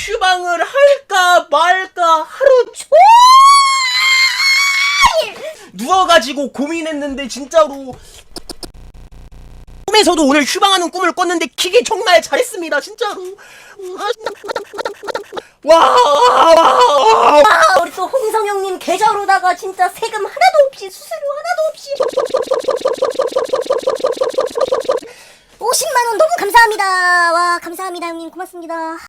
휴방을 할까 말까 하루 종일 누워가지고 고민했는데 진짜로 꿈에서도 오늘 휴방하는 꿈을 꿨는데 기계 정말 잘했습니다 진짜로 와, 와, 와. 아, 우리 또 홍성영님 계좌로다가 진짜 세금 하나도 없이 수수료 하나도 없이 50만 원 너무 감사합니다. 와 감사합니다 형님 고맙습니다.